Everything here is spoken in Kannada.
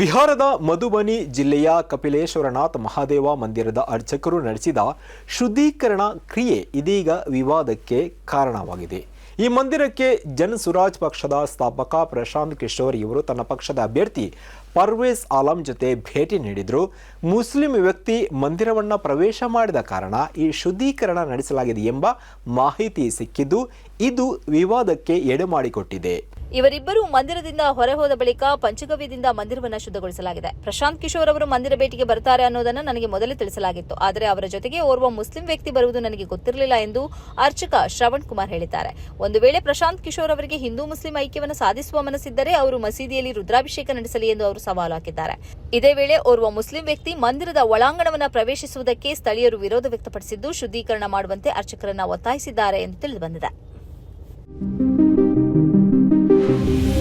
ಬಿಹಾರದ ಮಧುಬನಿ ಜಿಲ್ಲೆಯ ಕಪಿಲೇಶ್ವರನಾಥ್ ಮಹಾದೇವ ಮಂದಿರದ ಅರ್ಚಕರು ನಡೆಸಿದ ಶುದ್ಧೀಕರಣ ಕ್ರಿಯೆ ಇದೀಗ ವಿವಾದಕ್ಕೆ ಕಾರಣವಾಗಿದೆ. ಈ ಮಂದಿರಕ್ಕೆ ಜನ್ ಸುರಾಜ್ ಪಕ್ಷದ ಸ್ಥಾಪಕ ಪ್ರಶಾಂತ್ ಕಿಶೋರ್ ಇವರು ತನ್ನ ಪಕ್ಷದ ಅಭ್ಯರ್ಥಿ ಪರ್ವೇಸ್ ಆಲಂ ಜೊತೆ ಭೇಟಿ ನೀಡಿದ್ರು. ಮುಸ್ಲಿಂ ವ್ಯಕ್ತಿ ಮಂದಿರವನ್ನ ಪ್ರವೇಶ ಮಾಡಿದ ಕಾರಣ ಈ ಶುದ್ಧೀಕರಣ ನಡೆಸಲಾಗಿದೆ ಎಂಬ ಮಾಹಿತಿ ಸಿಕ್ಕಿದ್ದು, ಇದು ವಿವಾದಕ್ಕೆ ಎಡೆಮಾಡಿಕೊಟ್ಟಿದೆ. ಇವರಿಬ್ಬರು ಮಂದಿರದಿಂದ ಹೊರ ಹೋದ ಬಳಿಕ ಪಂಚಗವ್ಯದಿಂದ ಮಂದಿರವನ್ನು ಶುದ್ಧಗೊಳಿಸಲಾಗಿದೆ. ಪ್ರಶಾಂತ್ ಕಿಶೋರ್ ಅವರು ಮಂದಿರ ಭೇಟಿಗೆ ಬರ್ತಾರೆ ಅನ್ನೋದನ್ನು ನನಗೆ ಮೊದಲೇ ತಿಳಿಸಲಾಗಿತ್ತು. ಆದರೆ ಅವರ ಜೊತೆಗೆ ಓರ್ವ ಮುಸ್ಲಿಂ ವ್ಯಕ್ತಿ ಬರುವುದು ನನಗೆ ಗೊತ್ತಿರಲಿಲ್ಲ ಎಂದು ಅರ್ಚಕ ಶ್ರವಣ್ ಕುಮಾರ್ ಹೇಳಿದ್ದಾರೆ. ಒಂದು ವೇಳೆ ಪ್ರಶಾಂತ್ ಕಿಶೋರ್ ಅವರಿಗೆ ಹಿಂದೂ ಮುಸ್ಲಿಂ ಐಕ್ಯವನ್ನು ಸಾಧಿಸುವ ಮನಸ್ಸಿದ್ದರೆ ಅವರು ಮಸೀದಿಯಲ್ಲಿ ರುದ್ರಾಭಿಷೇಕ ನಡೆಸಲಿ ಎಂದು ಅವರು ಸವಾಲು ಹಾಕಿದ್ದಾರೆ. ಇದೇ ವೇಳೆ ಓರ್ವ ಮುಸ್ಲಿಂ ವ್ಯಕ್ತಿ ಮಂದಿರದ ಒಳಾಂಗಣವನ್ನು ಪ್ರವೇಶಿಸುವುದಕ್ಕೆ ಸ್ಥಳೀಯರು ವಿರೋಧ ವ್ಯಕ್ತಪಡಿಸಿದ್ದು ಶುದ್ಧೀಕರಣ ಮಾಡುವಂತೆ ಅರ್ಚಕರನ್ನ ಒತ್ತಾಯಿಸಿದ್ದಾರೆ ಎಂದು ತಿಳಿದುಬಂದಿದೆ Thank you.